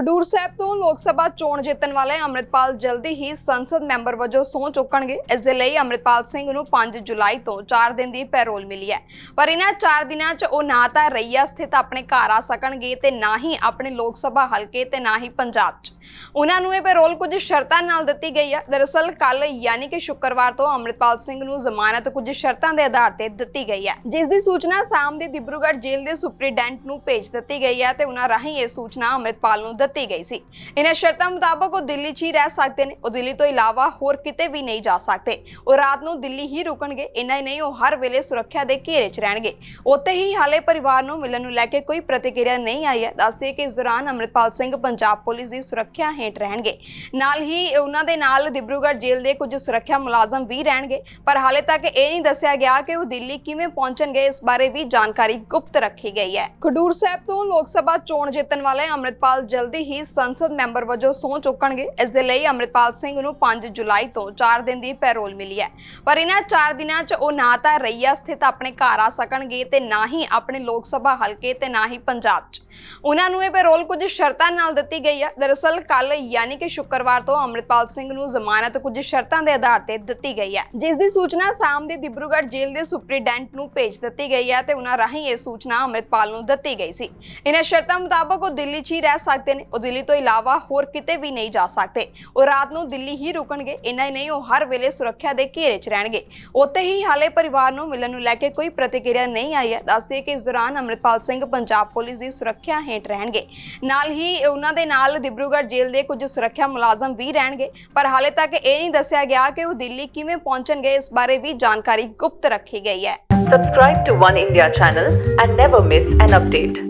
ਖਡੂਰ ਸਾਹਿਬ ਤੋਂ ਲੋਕ ਸਭਾ ਚੋਣ ਜਿੱਤਣ ਵਾਲੇ ਅੰਮ੍ਰਿਤਪਾਲ ਜਲਦੀ ਹੀ ਸੰਸਦ ਮੈਂਬਰ ਵਜੋਂ ਸਹੁੰ ਚੁੱਕਣਗੇ। ਇਸ ਦੇ ਲਈ ਅੰਮ੍ਰਿਤਪਾਲ ਸਿੰਘ ਨੂੰ 5 ਜੁਲਾਈ ਤੋਂ 4 ਦਿਨ ਦੀ ਪੈਰੋਲ ਮਿਲੀ ਹੈ। ਪਰ ਇਹਨਾਂ 4 ਦਿਨਾਂ 'ਚ ਉਹ ਨਾ ਤਾਂ ਰਈਆ ਸਥਿਤ ਆਪਣੇ ਘਰ ਆ ਸਕਣਗੇ ਤੇ ਨਾ ਹੀ ਆਪਣੇ ਲੋਕ ਸਭਾ ਹਲਕੇ ਤੇ ਨਾ ਹੀ ਪੰਜਾਬ 'ਚ। ਉਹਨਾਂ ਨੂੰ ਇਹ ਪੈਰੋਲ ਕੁਝ ਸ਼ਰਤਾਂ ਨਾਲ ਦਿੱਤੀ ਗਈ ਹੈ। ਦਰਅਸਲ ਕੱਲ ਯਾਨੀ ਕਿ ਸ਼ੁੱਕਰਵਾਰ ਤੋਂ ਅੰਮ੍ਰਿਤਪਾਲ ਸਿੰਘ ਨੂੰ ਜ਼ਮਾਨਤ ਕੁਝ ਸ਼ਰਤਾਂ ਦੇ ਆਧਾਰ ਤੇ ਦਿੱਤੀ ਗਈ ਹੈ। ਜਿਸ ਦੀ ਸੂਚਨਾ ਸਾਮ ਦੀ ਦਿਬਰੂਗੜ੍ਹ ਜੇਲ੍ਹ ਦੇ ਸੁਪਰੀਡੈਂਟ ਨੂੰ ਭੇਜ ਦਿੱਤੀ ਗਈ ਹੈ ਤੇ ਉਹਨਾਂ ਰਾਹੀਂ ਇਹ ਸੂਚਨਾ ਅੰਮ੍ਰਿਤਪਾਲ ਨੂੰ ਦਿੱਤੀ ਗਈ ਸੀ। ਇਹਨਾਂ ਸ਼ਰਤਾਂ ਮੁਤਾਬਕ ਉਹ ਦਿੱਲੀ 'ਚ ਹੀ ਰਹਿ ਸਕਦੇ ਨੇ। ਉਹ ਦਿੱਲੀ ਤੋਂ ਇਲਾਵਾ ਹੋਰ ਕਿਤੇ ਵੀ ਨਹੀਂ ਜਾ ਸਕਦੇ। ਉਹ ਰਾਤ ਨੂੰ ਦਿੱਲੀ ਹੀ ਰੁਕਣਗੇ। ਇੰਨਾ ਹੀ ਨਹੀਂ, ਉਹ ਹਰ ਵੇਲੇ ਸੁਰੱਖਿਆ ਦੇ ਘੇਰੇ 'ਚ ਰਹਿਣਗੇ। ਉੱਥੇ ਹੀ ਹਾਲੇ ਪਰਿਵਾਰ ਨੂੰ ਮਿਲਣ ਨੂੰ ਲੈ ਕੇ ਕੋਈ ਪ੍ਰਤੀਕਿਰਿਆ ਨਹੀਂ ਆਈ ਹੈ। ਦੱਸਦੇ ਕਿ ਇਸ ਦੌਰਾਨ ਅੰਮ੍ਰਿਤਪਾਲ ਸਿੰਘ, ਪੰਜਾਬ ਪੁਲਿਸ ਦੀ ਸੁਰੱਖਿਆ ਹੇਠ ਰਹਿਣਗੇ। ਨਾਲ ਹੀ ਉਹਨਾਂ ਦੇ ਨਾਲ ਦਿਬਰੂਗੜ੍ਹ ਜੇਲ੍ਹ ਦੇ ਕੁਝ ਸੁਰੱਖਿਆ ਮੁਲਾਜ਼ਮ ਵੀ ਰਹਿਣਗੇ। ਪਰ ਹਾਲੇ ਤੱਕ ਇਹ ਨਹੀਂ ਦੱਸਿਆ ਗਿਆ ਕਿ ਉਹ ਦਿੱਲੀ ਕਿਵੇਂ ਪਹੁੰਚਣਗੇ। ਇਸ ਬਾਰੇ ਵੀ ਜਾਣਕਾਰੀ ਗੁਪਤ ਰੱਖੀ ਗਈ ਹੈ। ਖਡੂਰ ਸਾਹਿਬ ਤੋਂ ਲੋਕ ਸਭਾ ਚੋਣ ਜਿੱਤਣ ਵਾਲੇ ਅੰਮ੍ਰਿਤਪਾਲ ਜਲਦੀ ਹੀ ਸੰਸਦ ਮੈਂਬਰ ਵਜੋਂ ਸਹੁੰ ਚੁੱਕਣਗੇ। ਇਸ ਦੇ ਲਈ ਅੰਮ੍ਰਿਤਪਾਲ ਸਿੰਘ ਨੂੰ 5 ਜੁਲਾਈ ਤੋਂ 4 ਦਿਨ ਦੀ ਪੈਰੋਲ ਮਿਲੀ ਹੈ। ਪਰ ਇਹਨਾਂ 4 ਦਿਨਾਂ 'ਚ ਉਹ ਨਾ ਤਾਂ ਰਈਆ ਸਥਿਤ ਆਪਣੇ ਘਰ ਆ ਸਕਣਗੇ ਤੇ ਨਾ ਹੀ ਆਪਣੇ ਲੋਕ ਸਭਾ ਹਲਕੇ ਤੇ ਨਾ ਹੀ ਪੰਜਾਬ 'ਚ। ਉਹਨਾਂ ਨੂੰ ਇਹ ਪੈਰੋਲ ਕੁਝ ਸ਼ਰਤਾਂ ਨਾਲ ਦਿੱਤੀ ਗਈ ਹੈ ਦਰਅਸਲ ਕੱਲ ਯਾਨੀ ਕਿ ਸ਼ੁੱਕਰਵਾਰ ਤੋਂ ਅੰਮ੍ਰਿਤਪਾਲ ਸਿੰਘ ਨੂੰ ਜ਼ਮਾਨਤ ਕੁਝ ਸ਼ਰਤਾਂ ਦੇ ਆਧਾਰ ਤੇ ਦਿੱਤੀ ਗਈ ਹੈ। ਜਿਸ ਦੀ ਸੂਚਨਾ ਸਾਮ ਦੇ ਦਿਬਰੂਗੜ੍ਹ ਜੇਲ੍ਹ ਦੇ ਸੁਪਰੀਡੈਂਟ ਨੂੰ ਭੇਜ ਦਿੱਤੀ ਗਈ ਹੈ ਤੇ ਉਹਨਾਂ ਰਾਹੀਂ ਇਹ ਸੂਚਨਾ ਅੰਮ੍ਰਿਤਪਾਲ ਨੂੰ ਦਿੱਤੀ ਗਈ ਸੀ। ਇਹਨਾਂ ਸ਼ਰਤਾਂ ਮੁਤਾਬਕ ਉਹ ਦਿੱਲੀ 'ਚ ਹੀ ਰਹਿ ਸਕਦੇ ਨੇ ਨੇ ਉਹ ਦਿੱਲੀ ਤੋਂ ਇਲਾਵਾ ਹੋਰ ਕਿਤੇ ਵੀ ਨਹੀਂ ਜਾ ਸਕਦੇ। ਉਹ ਰਾਤ ਨੂੰ ਦਿੱਲੀ ਹੀ ਰੁਕਣਗੇ। ਇੰਨਾ ਹੀ ਨਹੀਂ, ਉਹ ਹਰ ਵੇਲੇ ਸੁਰੱਖਿਆ ਦੇ ਘੇਰੇ 'ਚ ਰਹਿਣਗੇ। ਉੱਥੇ ਹੀ ਹਾਲੇ ਪਰਿਵਾਰ ਨੂੰ ਮਿਲਣ ਨੂੰ ਲੈ ਕੇ ਕੋਈ ਪ੍ਰਤੀਕਿਰਿਆ ਨਹੀਂ ਆਈ ਹੈ। ਦੱਸਦੇ ਕਿ ਇਸ ਦੌਰਾਨ ਅੰਮ੍ਰਿਤਪਾਲ ਸਿੰਘ ਪੰਜਾਬ ਪੁਲਿਸ ਦੀ ਸੁਰੱਖਿਆ ਹੇਠ ਰਹਿਣਗੇ। ਨਾਲ ਹੀ ਉਹਨਾਂ ਦੇ ਨਾਲ ਦਿਬਰੂਗੜ੍ਹ ਜੇਲ੍ਹ ਦੇ ਕੁਝ ਸੁਰੱਖਿਆ ਮੁਲਾਜ਼ਮ ਵੀ ਰਹਿਣਗੇ। ਪਰ ਹਾਲੇ ਤੱਕ ਇਹ ਨਹੀਂ ਦੱਸਿਆ ਗਿਆ ਕਿ ਉਹ ਦਿੱਲੀ ਕਿਵੇਂ ਪਹੁੰਚਣਗੇ, ਇਸ ਬਾਰੇ ਵੀ ਜਾਣਕਾਰੀ ਗੁਪਤ ਰੱਖੀ ਗਈ ਹੈ। Subscribe to One India channel and never miss an update.